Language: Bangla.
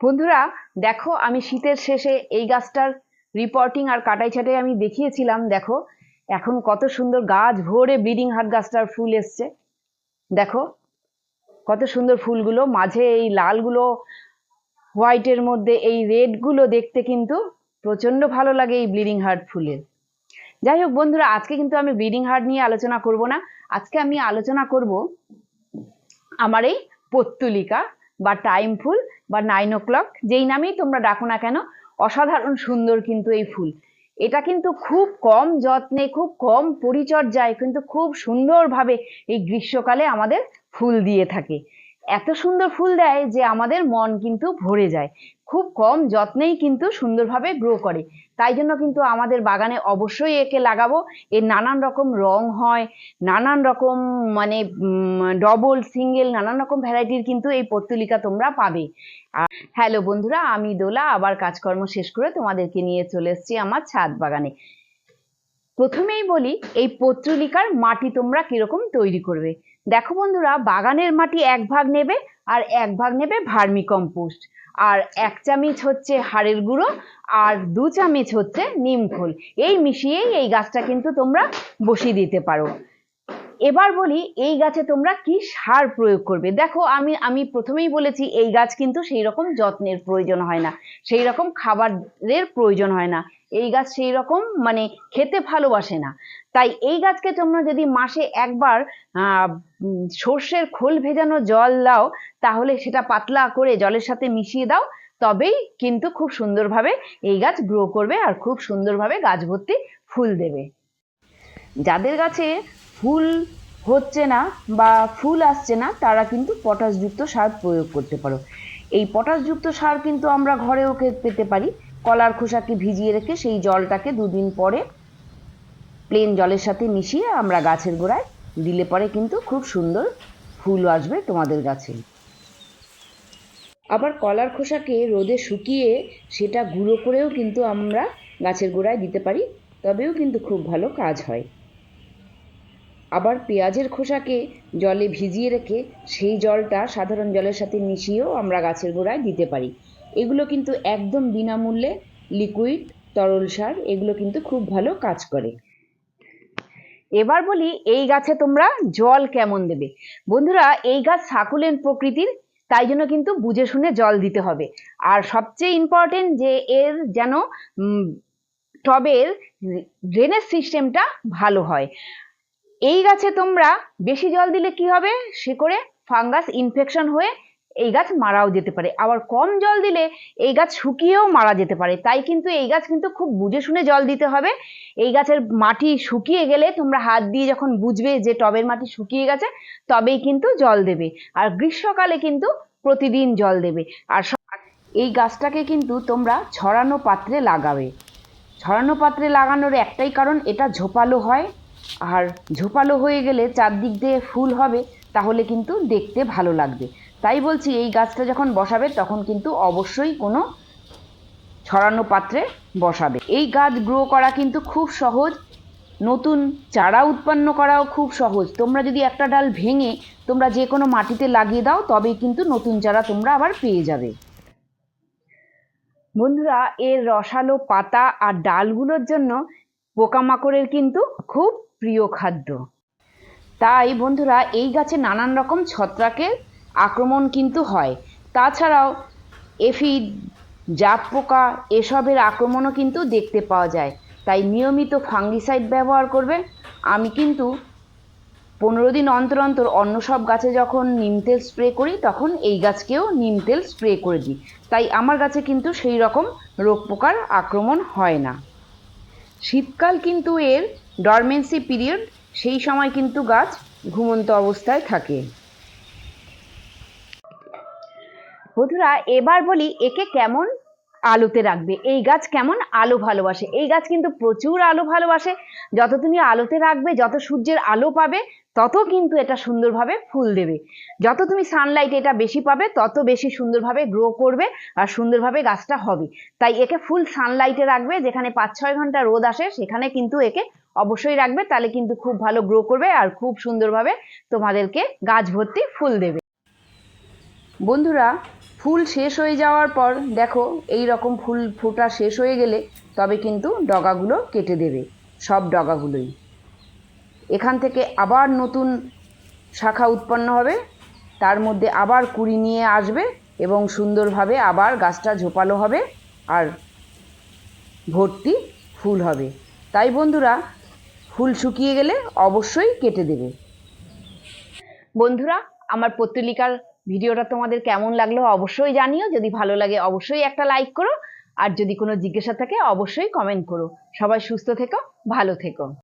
বন্ধুরা, দেখো, আমি শীতের শেষে এই গাছটার রিপোর্টিং আর কাটাই ছাটাই আমি দেখিয়েছিলাম, দেখো। এখন কত সুন্দর গাছ ভরে ব্লিডিং হার্ট গাছটার ফুল এসছে। দেখো, কত সুন্দর ফুলগুলো, মাঝে এই লালগুলো হোয়াইটের মধ্যে এই রেডগুলো দেখতে কিন্তু প্রচণ্ড ভালো লাগে এই ব্লিডিং হার্ট ফুলের। যাই হোক বন্ধুরা, আজকে কিন্তু আমি ব্লিডিং হার্ট নিয়ে আলোচনা করব না। আজকে আমি আলোচনা করব আমার এই পত্তুলিকা বা টাইম ফুল বা নাইন ও ক্লক যেই নামেই তোমরা ডাকো না কেন, অসাধারণ সুন্দর কিন্তু এই ফুল। এটা কিন্তু খুব কম যত্নে, খুব কম পরিচর্যায়, কিন্তু খুব সুন্দরভাবে এই গ্রীষ্মকালে আমাদের ফুল দিয়ে থাকে। এত সুন্দর ফুল দেয় যে আমাদের মন কিন্তু ভরে যায়। খুব কম যত্নেই কিন্তু সুন্দরভাবে গ্রো করে। তাই জন্য কিন্তু আমাদের বাগানে অবশ্যই একে লাগাবো। এর নানান রকম রং হয়, নানান রকম মানে ডবল সিঙ্গেল নানান রকম ভ্যারাইটির কিন্তু এই পত্তলিকা তোমরা পাবে। হ্যালো বন্ধুরা, আমি দোলা। আবার কাজকর্ম শেষ করে তোমাদেরকে নিয়ে চলে এসেছি আমার ছাদ বাগানে। প্রথমেই বলি, এই পত্রলিকার মাটি তোমরা কীরকম তৈরি করবে? দেখো বন্ধুরা, বাগানের মাটি এক ভাগ নেবে আর এক ভাগ নেবে ভার্মি কম্পোস্ট আর এক চামচ হচ্ছে হাড়ের গুঁড়ো আর দু চামচ হচ্ছে নিম খোল। এই মিশিয়েই এই গাছটা কিন্তু তোমরা বসিয়ে দিতে পারো। এবার বলি, এই গাছে তোমরা কি সার প্রয়োগ করবে? দেখো, আমি আমি প্রথমেই বলেছি, এই গাছ কিন্তু সেই রকম যত্নের প্রয়োজন হয় না। সেই রকম খাবারের প্রয়োজন হয় না। এই গাছ সেই রকম মানে খেতে ভালোবাসে না। তাই এই গাছকে তোমরা যদি মাসে একবার সর্ষের খোল ভেজানো জল দাও, তাহলে সেটা পাতলা করে জলের সাথে মিশিয়ে দাও, তবেই কিন্তু খুব সুন্দরভাবে এই গাছ গ্রো করবে আর খুব সুন্দরভাবে গাছ ভর্তি ফুল দেবে। যাদের গাছে ফুল হচ্ছে না বা ফুল আসছে না, তারা কিন্তু পটাশযুক্ত সার প্রয়োগ করতে পারো। এই পটাশযুক্ত সার কিন্তু আমরা ঘরেও পেতে পারি। কলার খোসাকে ভিজিয়ে রেখে সেই জলটাকে দুদিন পরে প্লেন জলের সাথে মিশিয়ে আমরা গাছের গোড়ায় দিলে পরে কিন্তু খুব সুন্দর ফুল আসবে তোমাদের গাছে। আবার কলার খোসাকে রোদে শুকিয়ে সেটা গুঁড়ো করেও কিন্তু আমরা গাছের গোড়ায় দিতে পারি, তবেও কিন্তু খুব ভালো কাজ হয়। আবার পেঁয়াজের খোসাকে জলে ভিজিয়ে রেখে সেই জলটা সাধারণ জলের সাথে মিশিয়েও আমরা গাছের গোড়ায় দিতে পারি। এগুলো কিন্তু একদম বিনামূল্যে লিকুইড তরল সার, এগুলো কিন্তু খুব ভালো কাজ করে। এবার বলি, এই গাছে তোমরা জল কেমন দেবে? বন্ধুরা, এই গাছ সাকুলেন প্রকৃতির, তাই জন্য কিন্তু বুঝে শুনে জল দিতে হবে। আর সবচেয়ে ইম্পর্টেন্ট যে এর যেন টবের ড্রেনেজ সিস্টেমটা ভালো হয়। এই গাছে তোমরা বেশি জল দিলে কি হবে? শিকড়ে ফাঙ্গাস ইনফেকশন হয়ে এই গাছ মারাও যেতে পারে। আবার কম জল দিলে এই গাছ শুকিয়েও মারা যেতে পারে। তাই কিন্তু এই গাছ কিন্তু খুব বুঝে শুনে জল দিতে হবে। এই গাছের মাটি শুকিয়ে গেলে তোমরা হাত দিয়ে যখন বুঝবে যে টবের মাটি শুকিয়ে গেছে, তবেই কিন্তু জল দেবে। আর গ্রীষ্মকালে কিন্তু প্রতিদিন জল দেবে। আর এই গাছটাকে কিন্তু তোমরা ছড়ানো পাত্রে লাগাবে। ছড়ানো পাত্রে লাগানোর একটাই কারণ, এটা ঝোপালো হয়। আর ঝোপালো হয়ে গেলে চারদিক দিয়ে ফুল হবে, তাহলে কিন্তু দেখতে ভালো লাগবে। তাই বলছি, এই গাছটা যখন বসাবে, তখন কিন্তু অবশ্যই কোনো ছড়ানো পাত্রে বসাবে। এই গাছ গ্রো করা কিন্তু খুব সহজ, নতুন চারা উৎপন্ন করাও খুব সহজ। তোমরা যদি একটা ডাল ভেঙে তোমরা যে কোনো মাটিতে লাগিয়ে দাও, তবেই কিন্তু নতুন চারা তোমরা আবার পেয়ে যাবে। বন্ধুরা, এর রসালো পাতা আর ডালগুলোর জন্য পোকামাকড়ের কিন্তু খুব প্রিয় খাদ্য। তাই বন্ধুরা, এই গাছে নানান রকম ছত্রাকের আক্রমণ কিন্তু হয়। তাছাড়াও এফিড, জাপ পোকা এসবের আক্রমণও কিন্তু দেখতে পাওয়া যায়। তাই নিয়মিত ফাঙ্গিসাইড ব্যবহার করবে। আমি কিন্তু পনেরো দিন অন্তর অন্তর অন্য সব গাছে যখন নিম তেল স্প্রে করি, তখন এই গাছকেও নিম তেল স্প্রে করে দিই। তাই আমার গাছে কিন্তু সেই রকম রোগ পোকার আক্রমণ হয় না। শীতকাল কিন্তু এর ডরমেন্সি পিরিয়ড সেই সময় কিন্তু গাছ ঘুমন্ত অবস্থায় থাকে। বন্ধুরা, এবার বলি একে কেমন আলোতে রাখবে। এই গাছ কেমন? আলো ভালোবাসে। এই গাছ কিন্তু প্রচুর আলো ভালোবাসে। যত তুমি আলোতে রাখবে, যত সূর্যের আলো পাবে, তত কিন্তু এটা সুন্দরভাবে ফুল দেবে। যত তুমি সানলাইট এটা বেশি পাবে, তত বেশি সুন্দরভাবে গ্রো করবে আর সুন্দরভাবে গাছটা হবে। তাই একে ফুল সানলাইটে রাখবে। যেখানে পাঁচ ছয় ঘণ্টা রোদ আসে, সেখানে কিন্তু একে অবশ্যই রাখবে। তাহলে কিন্তু খুব ভালো গ্রো করবে আর খুব সুন্দরভাবে তোমাদেরকে গাছ ভর্তি ফুল দেবে। বন্ধুরা ফুল শেষ হয়ে যাওয়ার পর, দেখো, এই রকম ফুল ফোটা শেষ হয়ে গেলে তবে কিন্তু ডগাগুলো কেটে দেবে, সব ডগাগুলোই। এখান থেকে আবার নতুন শাখা উৎপন্ন হবে, তার মধ্যে আবার কুড়ি নিয়ে আসবে এবং সুন্দরভাবে আবার গাছটা ঝোপালো হবে আর ভর্তি ফুল হবে। তাই বন্ধুরা, ফুল শুকিয়ে গেলে অবশ্যই কেটে দেবে। বন্ধুরা, আমার পত্তলিকার ভিডিওটা তোমাদের কেমন লাগল অবশ্যই জানিও। যদি ভালো লাগে অবশ্যই একটা লাইক করো। আর যদি কোনো জিজ্ঞাসা থাকে অবশ্যই কমেন্ট করো। সবাই সুস্থ থেকো, ভালো থেকো।